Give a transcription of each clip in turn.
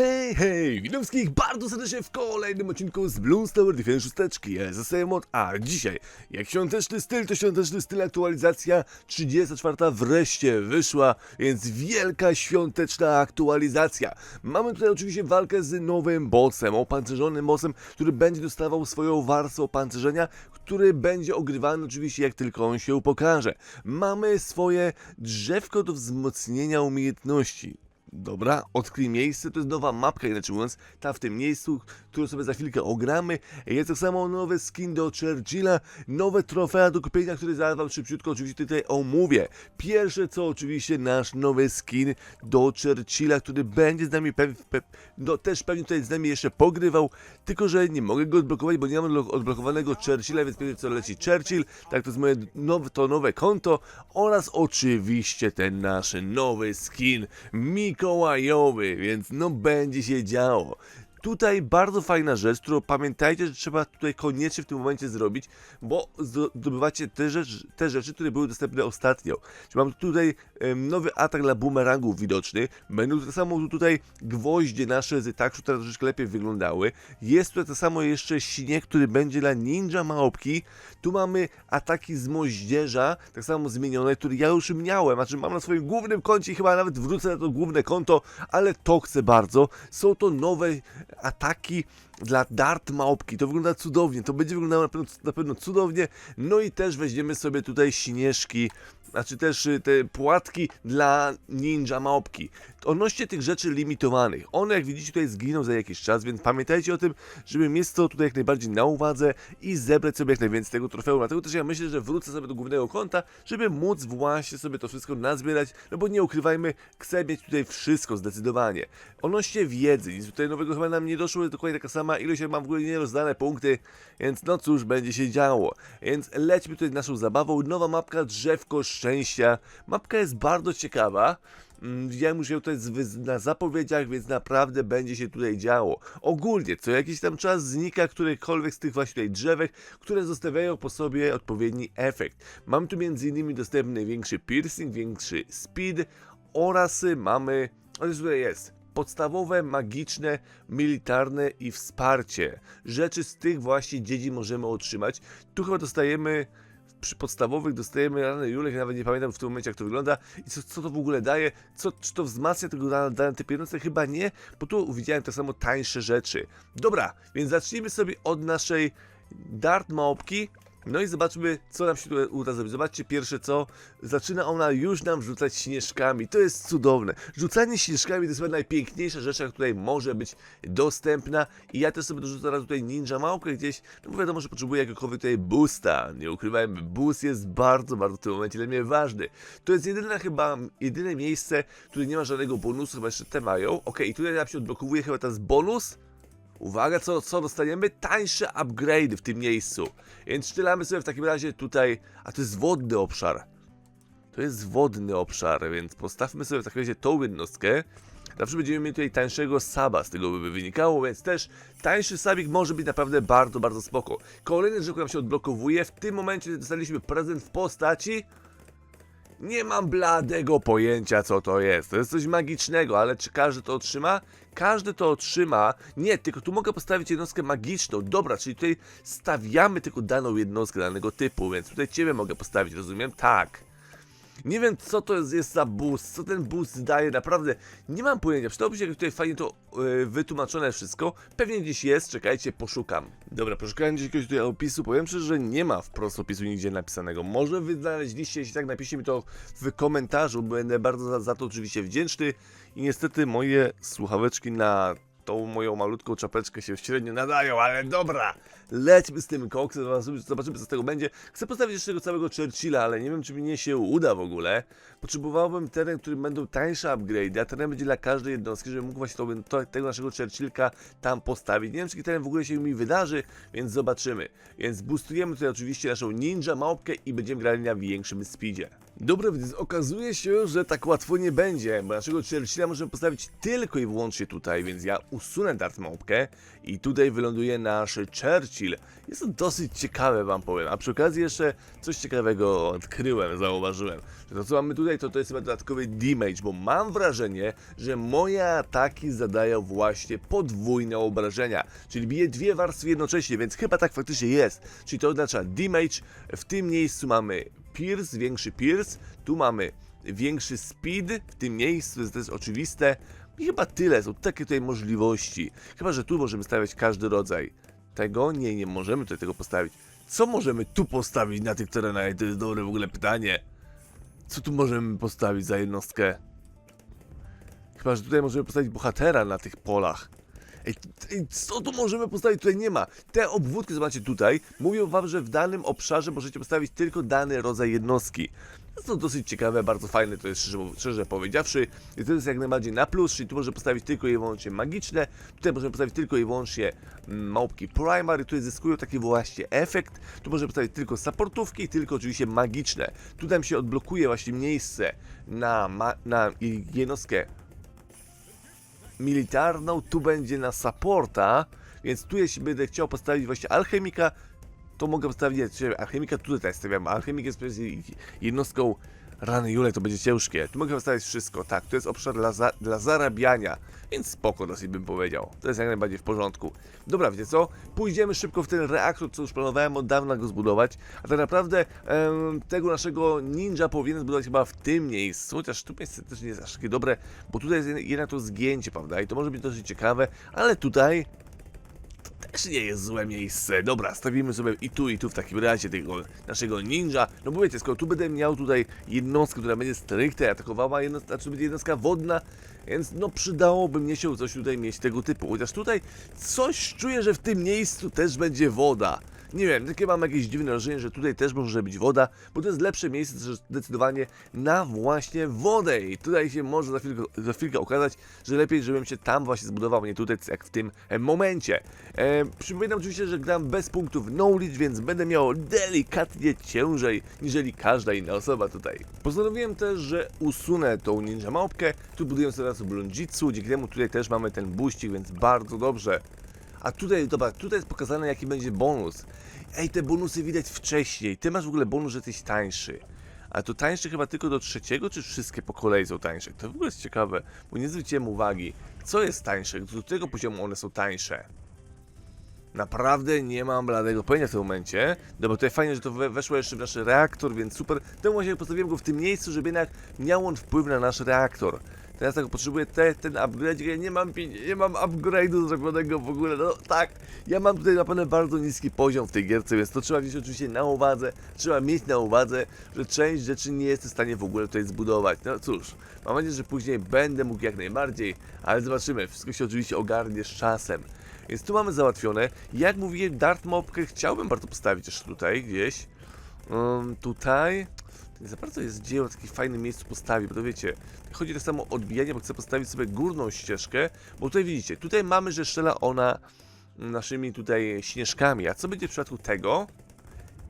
Hej, hej, witam wszystkich bardzo serdecznie w kolejnym odcinku z Bloons Tower Defense 6. Ja jestem Mod, a dzisiaj, jak świąteczny styl, to świąteczny styl aktualizacja 34 wreszcie wyszła, więc wielka świąteczna aktualizacja. Mamy tutaj oczywiście walkę z nowym bossem, opancerzonym bossem, który będzie dostawał swoją warstwę opancerzenia, który będzie ogrywany oczywiście jak tylko on się pokaże. Mamy swoje drzewko do wzmocnienia umiejętności. Dobra, odkryj miejsce, to jest nowa mapka, inaczej mówiąc, ta w tym miejscu, którą sobie za chwilkę ogramy. Jest tak samo nowy skin do Churchilla, nowe trofea do kupienia, które zaraz wam szybciutko oczywiście tutaj omówię. Pierwsze co oczywiście nasz nowy skin do Churchilla, który będzie z nami pe, no też pewnie tutaj z nami jeszcze pogrywał, tylko że nie mogę go odblokować, bo nie mam lo- odblokowanego Churchilla, więc pewnie co leci Churchill, tak to jest moje nowe, to nowe konto oraz oczywiście ten nasz nowy skin Mikołajowy, więc no będzie się działo. Tutaj bardzo fajna rzecz, którą pamiętajcie, że trzeba tutaj koniecznie w tym momencie zrobić, bo zdobywacie te rzeczy, te rzeczy które były dostępne ostatnio. Czyli mam tutaj nowy atak dla bumerangów widoczny, będą tak samo tutaj gwoździe nasze z tak, które troszeczkę lepiej wyglądały. Jest tutaj tak samo jeszcze śnieg, który będzie dla ninja małpki. Tu mamy ataki z moździerza, tak samo zmienione, które ja już miałem, znaczy mam na swoim głównym koncie chyba nawet wrócę na to główne konto, ale to chcę bardzo. Są to nowe ataki dla dart małpki. To wygląda cudownie, to będzie wyglądało na pewno, na pewno cudownie. No i też weźmiemy sobie tutaj śnieżki, znaczy też y, te płatki dla ninja małpki. Odnośnie tych rzeczy limitowanych, one jak widzicie tutaj zginą za jakiś czas, więc pamiętajcie o tym, żeby mieć to tutaj jak najbardziej na uwadze i zebrać sobie jak najwięcej tego trofeum. Dlatego też ja myślę, że wrócę sobie do głównego konta, żeby móc właśnie sobie to wszystko nazbierać, no bo nie ukrywajmy, chcę mieć tutaj wszystko zdecydowanie. Odnośnie wiedzy, nic tutaj nowego chyba nam nie doszło, jest dokładnie taka sama ilość, mam w ogóle nierozdane punkty, więc no cóż, będzie się działo. Więc lećmy tutaj naszą zabawą, nowa mapka Drzewko Szczęścia. Mapka jest bardzo ciekawa. Mm, Widziałem już ją tutaj na zapowiedziach, więc naprawdę będzie się tutaj działo. Ogólnie, co jakiś tam czas znika którykolwiek z tych właśnie drzewek, które zostawiają po sobie odpowiedni efekt. Mam tu m.in. dostępny większy piercing, większy speed oraz mamy, co tutaj jest, podstawowe, magiczne, militarne i wsparcie. Rzeczy z tych właśnie dziedzin możemy otrzymać. Tu chyba dostajemy przy podstawowych dostajemy rany Julek, nawet nie pamiętam w tym momencie jak to wygląda i co, co to w ogóle daje, co, czy to wzmacnia tego dane, dane typy jednostki? Chyba nie, bo tu widziałem tak samo tańsze rzeczy. Dobra, więc zacznijmy sobie od naszej dart małpki, no i zobaczmy, co nam się uda zrobić. Zobaczcie, pierwsze co, zaczyna ona już nam rzucać śnieżkami. To jest cudowne. Rzucanie śnieżkami to jest chyba najpiękniejsza rzecz, jaka tutaj może być dostępna. I ja też sobie dorzucę teraz tutaj ninja małpkę gdzieś, no bo wiadomo, że potrzebuję jakiegokolwiek tutaj boosta. Nie ukrywajmy, boost jest bardzo, bardzo w tym momencie dla mnie ważny. To jest jedyne chyba, jedyne miejsce, które nie ma żadnego bonusu, chyba jeszcze te mają. Ok, i tutaj nam się odblokowuje chyba teraz bonus. Uwaga, co, co dostaniemy? Tańsze upgrade w tym miejscu. Więc szczelamy sobie w takim razie tutaj. A to jest wodny obszar. To jest wodny obszar, więc postawmy sobie w takim razie tą jednostkę. Zawsze będziemy mieli tutaj tańszego saba, z tego by wynikało, więc też tańszy sabik może być naprawdę bardzo, bardzo spoko. Kolejny rzecz, nam się odblokowuje. W tym momencie dostaliśmy prezent w postaci nie mam bladego pojęcia, co to jest. To jest coś magicznego, ale czy każdy to otrzyma? Każdy to otrzyma. Nie, tylko tu mogę postawić jednostkę magiczną. Dobra, czyli tutaj stawiamy tylko daną jednostkę danego typu, więc tutaj ciebie mogę postawić, rozumiem? Tak. Nie wiem, co to jest, za boost, co ten boost daje, naprawdę nie mam pojęcia. Przydałoby się tutaj fajnie to yy, wytłumaczone wszystko. Pewnie gdzieś jest, czekajcie, poszukam. Dobra, gdzieś jakiegoś tutaj opisu, powiem szczerze, że nie ma wprost opisu nigdzie napisanego. Może wy znaleźliście, jeśli tak napiszcie mi to w komentarzu, będę bardzo za, za to oczywiście wdzięczny. I niestety moje słuchaweczki na tą moją malutką czapeczkę się średnio nadają, ale dobra, lećmy z tym koksem, zobaczymy, zobaczymy co z tego będzie. Chcę postawić jeszcze tego całego Churchilla, ale nie wiem czy mi nie się uda w ogóle. Potrzebowałbym teren, w którym będą tańsze upgrade, a teren będzie dla każdej jednostki, żebym mógł właśnie to, to, tego naszego Churchillka tam postawić. Nie wiem czy taki teren w ogóle się mi wydarzy, więc zobaczymy. Więc boostujemy tutaj oczywiście naszą ninja małpkę i będziemy grali na większym speedzie. Dobra, więc okazuje się, że tak łatwo nie będzie, bo naszego Churchilla możemy postawić tylko i wyłącznie tutaj, więc ja usunę Dart Małpkę i tutaj wyląduje nasz Churchill. Jest to dosyć ciekawe wam powiem, a przy okazji jeszcze coś ciekawego odkryłem, zauważyłem, że to co mamy tutaj tutaj to, to jest chyba dodatkowy damage, bo mam wrażenie, że moje ataki zadają właśnie podwójne obrażenia, czyli bije dwie warstwy jednocześnie, więc chyba tak faktycznie jest. Czyli to oznacza damage, w tym miejscu mamy pierce, większy pierce, tu mamy większy speed, w tym miejscu to jest oczywiste i chyba tyle, są takie tutaj możliwości. Chyba, że tu możemy stawiać każdy rodzaj. Tego? Nie, nie możemy tutaj tego postawić. Co możemy tu postawić na tych terenach? To jest dobre w ogóle pytanie. Co tu możemy postawić za jednostkę? Chyba, że tutaj możemy postawić bohatera na tych polach. Ej, co tu możemy postawić? Tutaj nie ma. Te obwódki, zobaczcie tutaj, mówią wam, że w danym obszarze możecie postawić tylko dany rodzaj jednostki. To dosyć ciekawe, bardzo fajne, to jest szczerze, szczerze powiedziawszy. I to jest jak najbardziej na plus, czyli tu możemy postawić tylko i wyłącznie magiczne, tutaj możemy postawić tylko i wyłącznie mm, małpki primary, które zyskują taki właśnie efekt. Tu możemy postawić tylko supportówki, tylko oczywiście magiczne. Tu nam się odblokuje właśnie miejsce na, na jednostkę militarną, tu będzie na supporta, więc tu jeśli będę chciał postawić właśnie alchemika, to mogę postawić alchemika tutaj stawiam, alchemik jest jednostką rany Jule, to będzie ciężkie. Tu mogę postawić wszystko, tak, to jest obszar dla, za, dla zarabiania, więc spoko dosyć bym powiedział. To jest jak najbardziej w porządku. Dobra, wiecie co? Pójdziemy szybko w ten reaktor, co już planowałem od dawna go zbudować, a tak naprawdę em, tego naszego ninja powinien zbudować chyba w tym miejscu, chociaż tu miejsce też nie jest aż takie dobre, bo tutaj jest jednak to zgięcie, prawda, i to może być dosyć ciekawe, ale tutaj też nie jest złe miejsce. Dobra, stawimy sobie i tu, i tu w takim razie tego naszego ninja. No bo wiecie, skoro tu będę miał tutaj jednostkę, która będzie stricte atakowała, jednostka, znaczy będzie jednostka wodna, więc no przydałoby mnie się coś tutaj mieć tego typu. Chociaż tutaj coś czuję, że w tym miejscu też będzie woda. Nie wiem, takie mam jakieś dziwne wrażenie, że tutaj też może być woda, bo to jest lepsze miejsce zdecydowanie na właśnie wodę i tutaj się może za chwilkę, za chwilkę okazać, że lepiej, żebym się tam właśnie zbudował, nie tutaj, jak w tym e, momencie. E, przypominam oczywiście, że gram bez punktów knowledge, więc będę miał delikatnie ciężej, niżeli każda inna osoba tutaj. Postanowiłem też, że usunę tą ninja małpkę, tu buduję sobie teraz blonjitsu, dzięki temu tutaj też mamy ten buścik, więc bardzo dobrze. A tutaj, dobra, tutaj jest pokazane jaki będzie bonus. Ej, te bonusy widać wcześniej. Ty masz w ogóle bonus, że jesteś tańszy. A to tańszy chyba tylko do trzeciego, czy wszystkie po kolei są tańsze? To w ogóle jest ciekawe, bo nie zwróciłem uwagi. Co jest tańsze? Do którego poziomu one są tańsze? Naprawdę nie mam bladego pojęcia w tym momencie. No bo tutaj fajnie, że to we- weszło jeszcze w nasz reaktor, więc super. Temu właśnie postawiłem go w tym miejscu, żeby jednak miał on wpływ na nasz reaktor. Teraz tak potrzebuję te, ten upgrade, nie mam, nie mam upgrade'u zrobionego w ogóle, no tak, ja mam tutaj naprawdę bardzo niski poziom w tej gierce, więc to trzeba mieć oczywiście na uwadze, trzeba mieć na uwadze, że część rzeczy nie jestem w stanie w ogóle tutaj zbudować. No cóż, mam nadzieję, że później będę mógł jak najbardziej, ale zobaczymy, wszystko się oczywiście ogarnie z czasem. Więc tu mamy załatwione. Jak mówiłem, Dart Mopkę chciałbym bardzo postawić jeszcze tutaj, gdzieś. Um, tutaj. Nie za bardzo jest dzieło w takim fajnym miejscu postawić, bo to wiecie, chodzi tak samo o odbijanie, bo chcę postawić sobie górną ścieżkę, bo tutaj widzicie, tutaj mamy, że strzela ona naszymi tutaj śnieżkami, a co będzie w przypadku tego?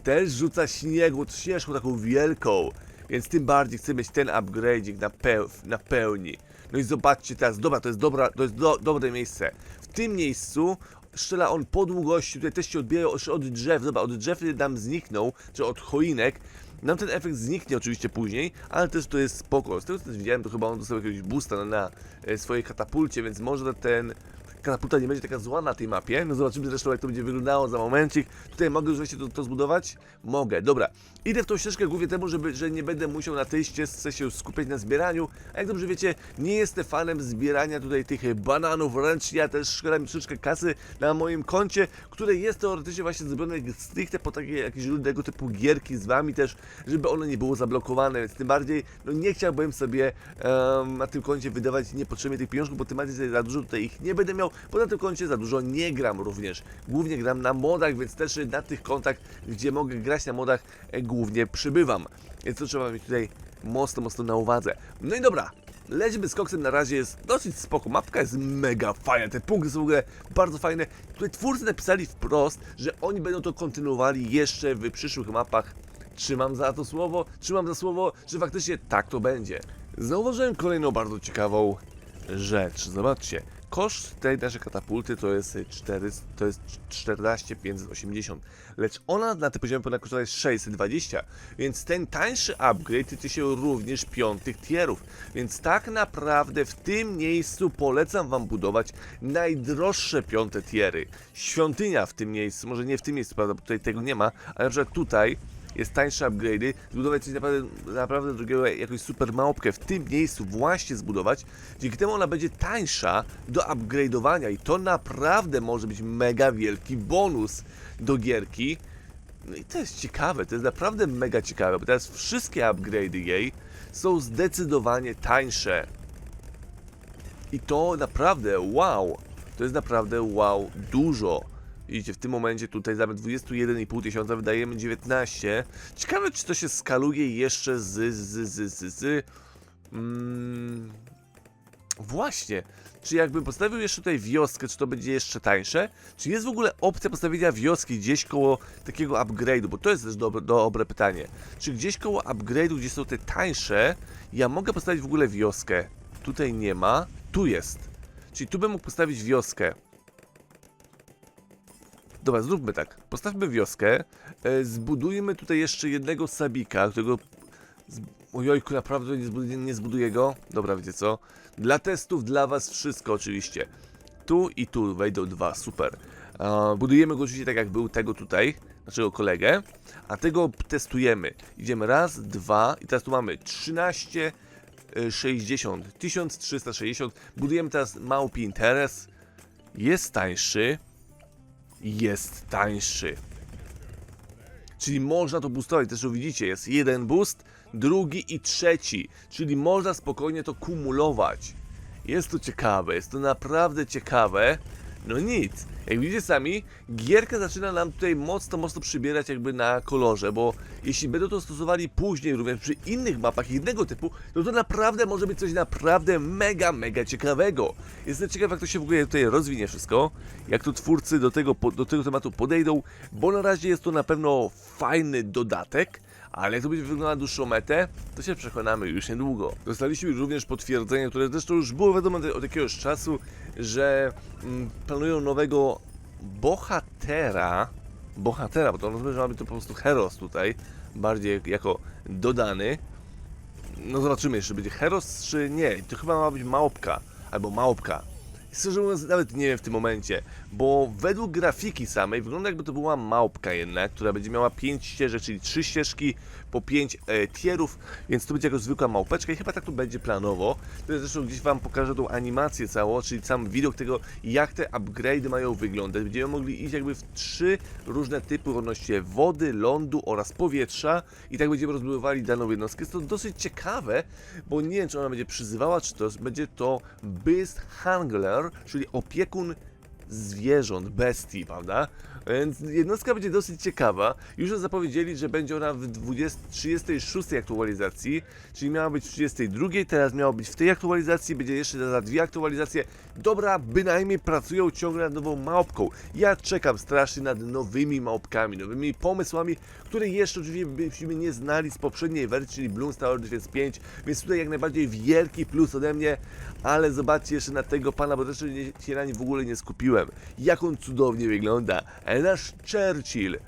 Też rzuca śniegu, śnieżką taką wielką, więc tym bardziej chcę mieć ten upgrade'ik na, peł, na pełni. No i zobaczcie teraz, dobra, to jest, dobra, to jest do, dobre miejsce. W tym miejscu strzela on po długości, tutaj też się odbija od- drzew, dobra, od drzew nam zniknął, czy od choinek. Nam ten efekt zniknie oczywiście później, ale też to jest spoko. Z tego co też widziałem, to chyba on dostał jakiegoś boosta na, na e, swojej katapulcie, więc może ten katapulta nie będzie taka zła na tej mapie. No zobaczymy zresztą jak to będzie wyglądało za momencik. Tutaj mogę już właśnie to, to zbudować? Mogę, dobra. Idę w tą ścieżkę głównie temu, żeby, że nie będę musiał na tej ścieżce się skupiać na zbieraniu. A jak dobrze wiecie, nie jestem fanem zbierania tutaj tych bananów, wręcz ja też szkoda mi troszeczkę kasy na moim koncie, które jest teoretycznie właśnie zrobione stricte po takie jakieś różnego typu gierki z wami też, żeby ono nie było zablokowane, więc tym bardziej no nie chciałbym sobie em, na tym koncie wydawać niepotrzebnie tych pieniążków, bo tym bardziej za dużo tutaj ich nie będę miał, bo na tym koncie za dużo nie gram również. Głównie gram na modach, więc też na tych kontach, gdzie mogę grać na modach, e, głównie przybywam. Więc to trzeba mieć tutaj mocno, mocno na uwadze. No i dobra, Lećmy z koksem na razie jest dosyć spoko. Mapka jest mega fajna, te punkty są w ogóle bardzo fajne. Tutaj twórcy napisali wprost, że oni będą to kontynuowali jeszcze w przyszłych mapach. Trzymam za to słowo, trzymam za słowo, że faktycznie tak to będzie. Zauważyłem kolejną bardzo ciekawą rzecz. Zobaczcie, koszt tej naszej katapulty to jest 4, to jest 14 580, lecz ona na tym poziomie powinna kosztować 620, więc ten tańszy upgrade tyczy się również piątych tierów, więc tak naprawdę w tym miejscu polecam wam budować najdroższe piąte tiery. Świątynia w tym miejscu, może nie w tym miejscu, bo tutaj tego nie ma, ale na tutaj jest tańsze upgrade'y, zbudować coś naprawdę, naprawdę drugiego, jakąś super małpkę w tym miejscu właśnie zbudować, dzięki temu ona będzie tańsza do upgrade'owania i to naprawdę może być mega wielki bonus do gierki. No i to jest ciekawe, to jest naprawdę mega ciekawe, bo teraz wszystkie upgrade'y jej są zdecydowanie tańsze. I to naprawdę wow, to jest naprawdę wow dużo. Widzicie, w tym momencie tutaj zamiast 21,5 tysiąca wydajemy 19. Ciekawe, czy to się skaluje jeszcze z, z, z, z, z. Mm, właśnie. Czy jakbym postawił jeszcze tutaj wioskę, czy to będzie jeszcze tańsze? Czy jest w ogóle opcja postawienia wioski gdzieś koło takiego upgrade'u? Bo to jest też dobre, dobre pytanie. Czy gdzieś koło upgrade'u, gdzie są te tańsze, ja mogę postawić w ogóle wioskę? Tutaj nie ma. Tu jest. Czyli tu bym mógł postawić wioskę. Dobra, zróbmy tak. Postawmy wioskę. E, zbudujmy tutaj jeszcze jednego sabika, którego. Z... Ojojku, naprawdę nie zbuduję, nie zbuduję go. Dobra, wiecie co? Dla testów, dla was wszystko oczywiście. Tu i tu wejdą dwa, super. E, budujemy go oczywiście tak jak był tego tutaj, naszego kolegę, a tego testujemy. Idziemy raz, dwa i teraz tu mamy 13, e, 60, 1360. Budujemy teraz małpi interes. Jest tańszy jest tańszy. Czyli można to boostować, też widzicie, jest jeden boost, drugi i trzeci, czyli można spokojnie to kumulować. Jest to ciekawe, jest to naprawdę ciekawe. No nic, jak widzicie sami, gierka zaczyna nam tutaj mocno, mocno przybierać jakby na kolorze, bo jeśli będą to stosowali później również przy innych mapach innego typu, no to naprawdę może być coś naprawdę mega, mega ciekawego. Jestem ciekaw, jak to się w ogóle tutaj rozwinie wszystko, jak to twórcy do tego, do tego tematu podejdą, bo na razie jest to na pewno fajny dodatek, ale jak to będzie wyglądało na dłuższą metę, to się przekonamy już niedługo. Dostaliśmy również potwierdzenie, które zresztą już było wiadomo od jakiegoś czasu, że mm, planują nowego bohatera. Bohatera, bo to rozumiem, że ma być to po prostu heros tutaj, bardziej jako dodany. No zobaczymy jeszcze, będzie heros czy nie. To chyba ma być małpka, albo małpka. Szczerze mówiąc, nawet nie wiem w tym momencie, bo według grafiki samej wygląda jakby to była małpka jednak, która będzie miała 5 ścieżek, czyli 3 ścieżki po 5 e, tierów, więc to będzie jako zwykła małpeczka i chyba tak tu będzie planowo. To jest zresztą gdzieś Wam pokażę tą animację całą, czyli sam widok tego, jak te upgrade'y mają wyglądać. Będziemy mogli iść jakby w trzy różne typy odnośnie wody, lądu oraz powietrza i tak będziemy rozbudowali daną jednostkę. Jest to dosyć ciekawe, bo nie wiem, czy ona będzie przyzywała, czy to będzie to Beast Czyli opiekun zwierząt, bestii, prawda? Więc jednostka będzie dosyć ciekawa. Już zapowiedzieli, że będzie ona w 20, 36 aktualizacji, czyli miała być w 32, teraz miała być w tej aktualizacji, będzie jeszcze za dwie aktualizacje. Dobra, bynajmniej pracują ciągle nad nową małpką. Ja czekam strasznie nad nowymi małpkami, nowymi pomysłami, które jeszcze oczywiście byśmy nie znali z poprzedniej wersji, czyli Tower Defense 5, więc tutaj jak najbardziej wielki plus ode mnie, ale zobaczcie jeszcze na tego pana, bo też się na nim w ogóle nie skupiłem. Jak on cudownie wygląda. Ale nasz Churchill,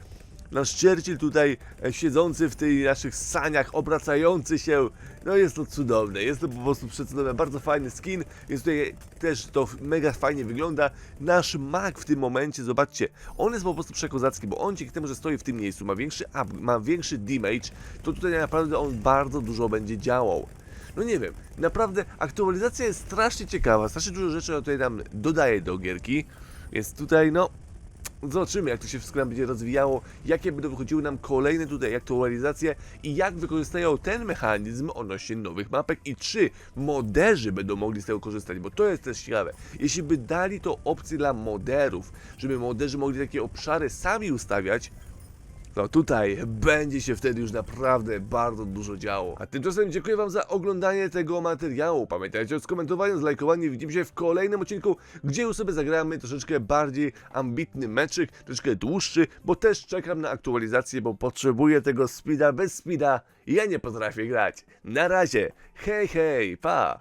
nasz Churchill tutaj e, siedzący w tych naszych saniach, obracający się, no jest to cudowne, jest to po prostu przecudowne, bardzo fajny skin, więc tutaj też to mega fajnie wygląda. Nasz mag w tym momencie, zobaczcie, on jest po prostu przekozacki, bo on dzięki temu, że stoi w tym miejscu, ma większy up, ma większy damage, to tutaj naprawdę on bardzo dużo będzie działał. No nie wiem, naprawdę aktualizacja jest strasznie ciekawa, strasznie dużo rzeczy tutaj nam dodaje do gierki, więc tutaj no Zobaczymy, jak to się wszystko nam będzie rozwijało, jakie będą wychodziły nam kolejne tutaj aktualizacje i jak wykorzystają ten mechanizm odnośnie nowych mapek i czy moderzy będą mogli z tego korzystać, bo to jest też ciekawe. Jeśli by dali to opcję dla moderów, żeby moderzy mogli takie obszary sami ustawiać, no tutaj będzie się wtedy już naprawdę bardzo dużo działo. A tymczasem dziękuję Wam za oglądanie tego materiału. Pamiętajcie o skomentowaniu, zlajkowaniu. Widzimy się w kolejnym odcinku, gdzie już sobie zagramy troszeczkę bardziej ambitny meczyk, troszeczkę dłuższy, bo też czekam na aktualizację, bo potrzebuję tego speeda. Bez speeda ja nie potrafię grać. Na razie, hej hej, pa!